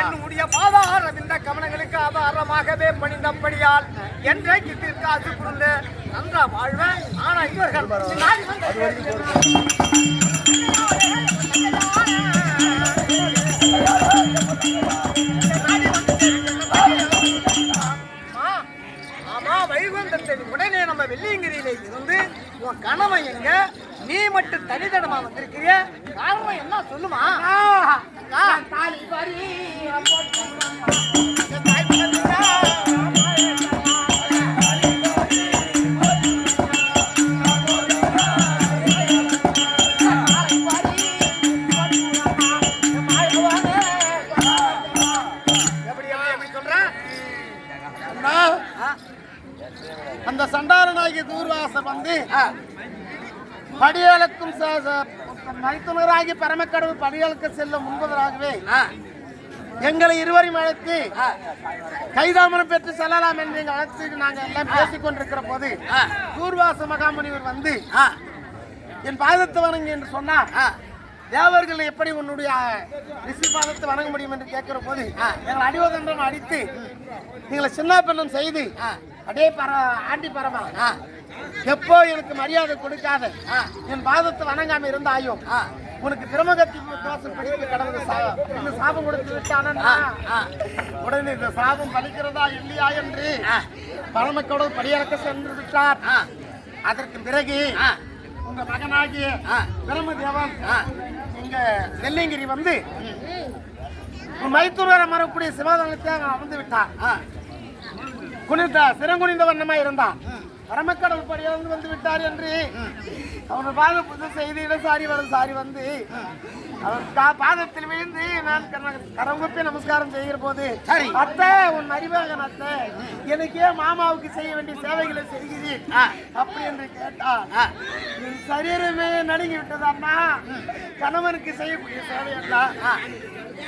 என்னுடைய பாதாரம் இந்த கவனங்களுக்கு ஆதாரமாகவே பணிந்தபடியால் என்றைக்கு தீர்க்காசு புரிந்து நன்றா வாழ்வேன். ஆனா இவர்கள். வைகுந்தத்தின் உடனே நம்ம வெள்ளியங்கிரியில இருந்து உன் கணவன் எங்க? நீ மட்டும் தனித்தடமா வந்திருக்கிறிய. காரணம் என்ன சொல்லுமா? தாலி பறி, அந்த சண்டாரனாகிய தூர்வாசர் வந்து ஆ, படியலுக்கும் ச- ச- மைத்துனராகி பரமக்கடவுள் பணிகளுக்கு செல்லும் முன்பதாகவே ஆ, எங்களை இருவரையும் அழைத்து ஆ, பெற்று செல்லலாம் என்று எங்கள் அழைத்து நாங்கள் எல்லாம் பேசிக் கொண்டிருக்கிற போது தூர்வாச மகாமுனிவர் வந்து ஆ, என் பாதத்தை வணங்கு என்று சொன்னார் ஆ. தேவர்கள் எப்படி உன்னுடைய ரிஷி பாதத்தை வணங்க முடியும் என்று கேட்கிற போது எங்களை அடிவதன்றம் அடித்து எங்களை சின்ன பெண்ணம் செய்து அடே பர ஆண்டி பரமா எப்போ எனக்கு மரியாதை கொடுக்காத என் பாதத்தை வணங்காம இருந்தாயோ உனக்கு பிரமகத்தி தோசை படிப்பு கடவுள் சா- இன்னும் சாபம் கொடுத்து விட்டானா உடனே இந்த சாபம் பலிக்கிறதா இல்லையா என்று பரமக்கடவுள் படியறக்க சென்று விட்டார். அதற்கு பிறகு உங்க மகனாகிய பிரம்மதேவன் இங்க வெள்ளியங்கிரி வந்து மைத்தூர மரக்கூடிய சிவாதானத்தை வந்து விட்டார் குனிந்த சிறங்குனிந்த வண்ணமா இருந்தான் பரமக்கடல் படியாந்து வந்து விட்டார் என்று அவன் பாத புது செய்தி இடசாரி வலசாரி வந்து அவன் பாதத்தில் விழுந்து நான் கரங்குப்பி நமஸ்காரம் செய்கிற போது சரி. அத்தை உன் அறிவாகன் அத்தை எனக்கே மாமாவுக்கு செய்ய வேண்டிய சேவைகளை செய்கிறேன் அப்படி என்று கேட்டான் என் சரீரமே நடுங்கி விட்டது அண்ணா. கணவனுக்கு செய்யக்கூடிய சேவை அண்ணா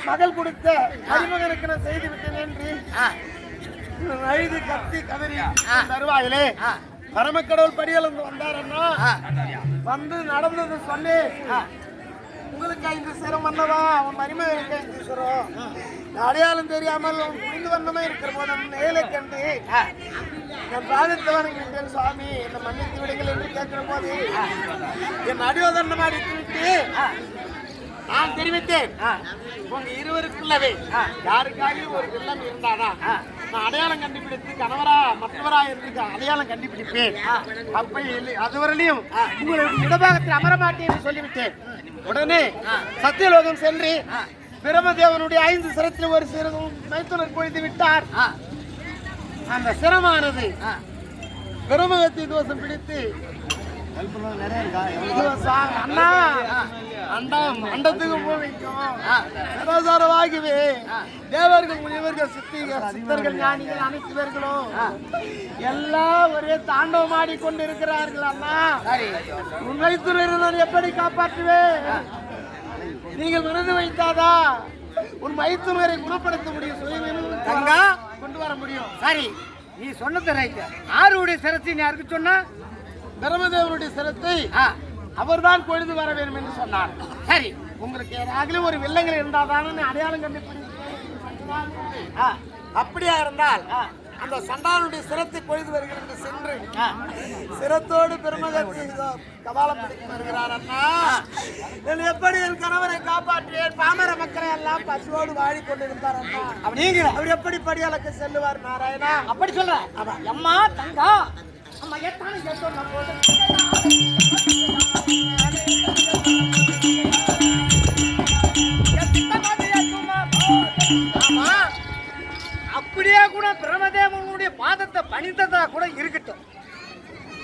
மகள் கொடுத்த மருமகனுக்கு நான் செய்து விட்டேன் என்று அழுது கத்தி கதறி தருவாயிலே. பரமக்கடவுள் படியலந்து வந்தாரண்ணா வந்து நடந்தது சொல்லி உங்களுக்கு ஐந்து சிரம் வந்தவா அவன் மருமகனுக்கு ஐந்து சிரம். அடையாளம் தெரியாமல் புரிந்து வந்தமே இருக்கிற போது நேலை கண்டு என் பாதத்தை வணங்கிட்டேன் சுவாமி. என்னை மன்னித்து விடுங்கள் என்று கேட்கிற போது என் அடியோதனம் அடித்து விட்டு நான் தெரிவித்தேன். உங்க இருவருக்குள்ளவே யாருக்காக ஒரு வெள்ளம் இருந்தானா? நான் அடையாளம் கண்டுபிடித்து கணவரா மற்றவரா என்று அடையாளம் கண்டுபிடிப்பேன். அப்ப அதுவரையிலும் உங்களுடைய இடபாகத்தில் அமர மாட்டேன் சொல்லிவிட்டேன். உடனே சத்தியலோகம் சென்று பிரமதேவனுடைய ஐந்து சிரத்தில் ஒரு சிறகும் மைத்துனர் பொழுது விட்டார். அந்த சிரமானது பிரமகத்தி தோஷம் பிடித்து அண்ணா. போவிக்கும் நிராசாரமாகவே தேவர்கள் முனிவர்கள் சித்திகள் சித்தர்கள் ஞானிகள் அனைத்து பேர்களும் எல்லாம் ஒரே தாண்டவம் ஆடிக்கொண்டிருக்கிறார்கள் அண்ணா. உண்மை துறையினர் எப்படி காப்பாற்றுவேன்? நீங்கள் மனது வைத்தாதா? உன் மைத்துனரை குணப்படுத்த முடியும். தங்கா. கொண்டு வர முடியும். சரி. நீ சொன்னது ரைட்டு. ஆறுடைய நீ யாருக்கு சொன்ன? பிரமதேவனுடைய சிரத்தை அவர்தான் கொழுந்து வர வேண்டும் என்று சொன்னார். சரி. உங்களுக்கு ஏதாகலும் ஒரு வில்லங்கள் இருந்தாதானே அடையாளம் கண்டுபிடித்து ஆ, அப்படியா இருந்தால். அந்த சண்டானுடைய சிரத்தை பொழுது வருகிறது சென்று. சிரத்தோடு பெருமகத்தை கபாலம் பிடித்து வருகிறார் அண்ணா. எப்படி என் கணவரை காப்பாற்றியேன்? பாமர மக்களை எல்லாம் பசுவோடு வாழி கொண்டிருந்தார் அண்ணா. நீங்க அவர் எப்படி படியாளுக்கு செல்லுவார் நாராயணா? அப்படி சொல்ற. அம்மா தங்கா அம்மா எத்தானு ஆமா அப்படியே கூட பிரமதேவனுடைய பாதத்தை பணித்ததா கூட இருக்கட்டும்.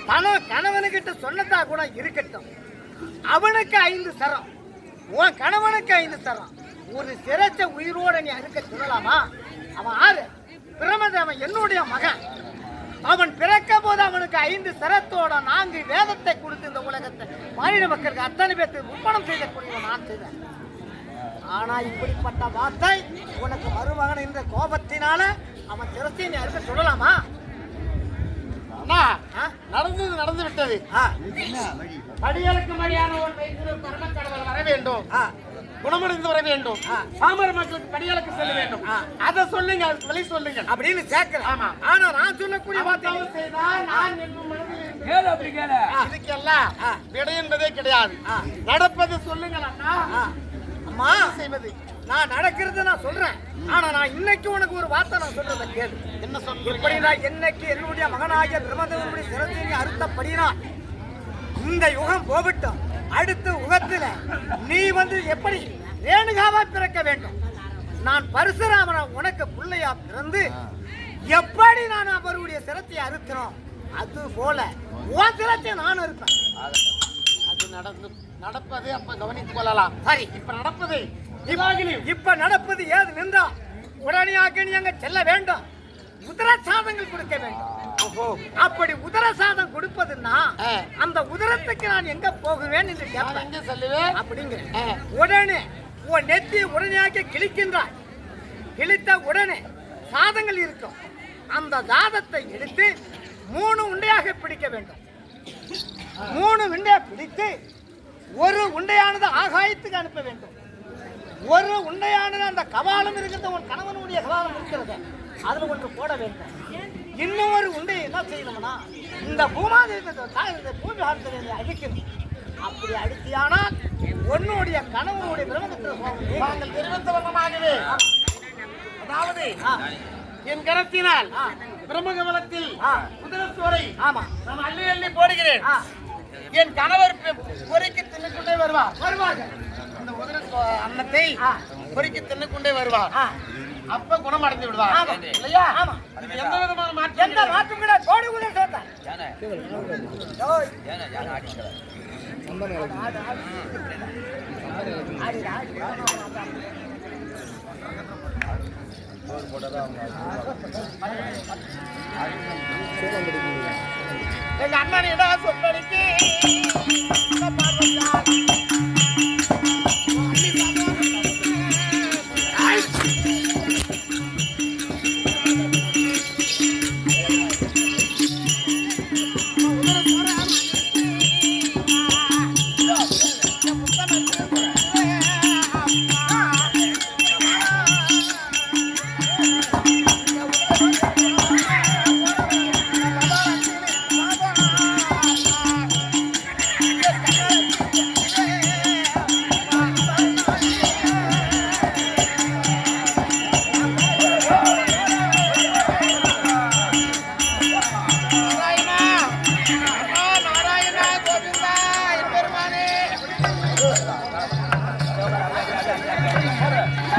தன கணவனுக்கிட்ட சொன்னதா கூட இருக்கட்டும். அவனுக்கு ஐந்து சரம். உன் கணவனுக்கு ஐந்து சரம். ஒரு சிறச்ச உயிரோட நீ அறுக்க சொல்லலாமா? அவன் ஆறு. பிரமதேவன் என்னுடைய மகன். அவன் பிறக்க போது அவனுக்கு ஐந்து சரத்தோட நான்கு வேதத்தை கொடுத்து இந்த உலகத்தை மாநில மக்களுக்கு அத்தனை பேர்த்துக்கு உற்பணம் செய்யக்கூடியவன் நான் செய்தேன் ஆனா இப்படிப்பட்ட வார்த்தை உனக்கு மருமகன் என்ற கோபத்தினால அவன் நீ அறுக்க சொல்லலாமா? நடந்தது நடந்து விட்டது படிகளுக்கு மரியான ஒரு வர வேண்டும். குணமடைந்து வர வேண்டும். ஆ. பாமர மக்களுக்கு படிகளுக்கு செல்ல வேண்டும். ஆ. அதை சொல்லுங்க அதுக்கு வழி சொல்லுங்க. அப்படின்னு சேர்க்கிறேன் ஆமா. ஆனா நான் சொல்லக்கூடிய வார்த்தை செய்தால் நான் என்னும் கேளு அப்படி கேளு. இதுக்கெல்லாம். விடை என்பதே கிடையாது. நடப்பது சொல்லுங்கள் அம்மா செய்வது? நான் நடக்கிறது நான் சொல்றேன். ஆனா நான் இன்னைக்கு உனக்கு ஒரு வார்த்தை நான் சொல்றத கேளு. என்ன சொல்றீங்க? இப்படி நான் என்னைக்கு என்னுடைய மகனாகிய பிரம்மதேவனுடைய சிறந்தீங்க அறுத்தபடினா இந்த யுகம் போகட்டும். அடுத்த யுகத்துல நீ வந்து எப்படி ரேணுகாவா பிறக்க வேண்டும்? நான் பரசுராமனை உனக்கு பிள்ளையா பிறந்து எப்படி நான் அவருடைய சிரத்தை அறுக்கிறோம் அது போல உன் சிரத்தை நான் இருப்பேன் அது நடந்து நடப்பது அப்ப கவனித்துக் கொள்ளலாம். சரி. இப்ப நடப்பது இப்ப நடப்பது ஏது நின்றா உடனடியாக நீ அங்க செல்ல வேண்டும். உதர சாதங்கள் கொடுக்க வேண்டும். அப்படி உதர சாதம் கொடுப்பதுன்னா. அந்த உதரத்துக்கு நான் எங்க போகுவேன் என்று கேட்பேன் செல்லுவேன்? அப்படிங்கிற. உடனே உன் நெத்தி உடனேயாக்கி கிழிக்கின்றாய். கிழித்த உடனே சாதங்கள் இருக்கும். அந்த சாதத்தை எடுத்து மூணு உண்டையாக பிடிக்க வேண்டும். மூணு உண்டையை பிடித்து ஒரு உண்டையானது ஆகாயத்துக்கு அனுப்ப வேண்டும். ஒரு உண்டையானது அந்த கபாலம் இருக்கிறது உன் கணவனுடைய கபாலம் இருக்கிறது. அதுல ஒன்று போட வேண்டும். இன்னும் ஒரு உண்டை என்ன செய்யணும்னா இந்த பூமாதேவி தாய் இந்த பூமி காலத்தில் அடிக்கணும் அப்படி அடித்தியானால் உன்னுடைய கணவனுடைய தெரிவித்த வண்ணமாகவே அதாவது என் கரத்தினால். பிரம்மகமலத்தில் ஆ. குதிரச்சோரை ஆமா. நான் அள்ளி அள்ளி போடுகிறேன். என் கணவர் பொறுக்கி தின்னுக்கொண்டே வருவார். வருவார்கள். சோ- அன்னத்தை. பொறுக்கி தின்னுக்கொண்டே வருவார். ஆ, அப்ப குணமடைந்து விடுவார். இல்லையா. இது எந்த விதமான மாற்றம் எந்த. மாற்றம் கூட கோடி யானை ஓய், யானை யானை Вера!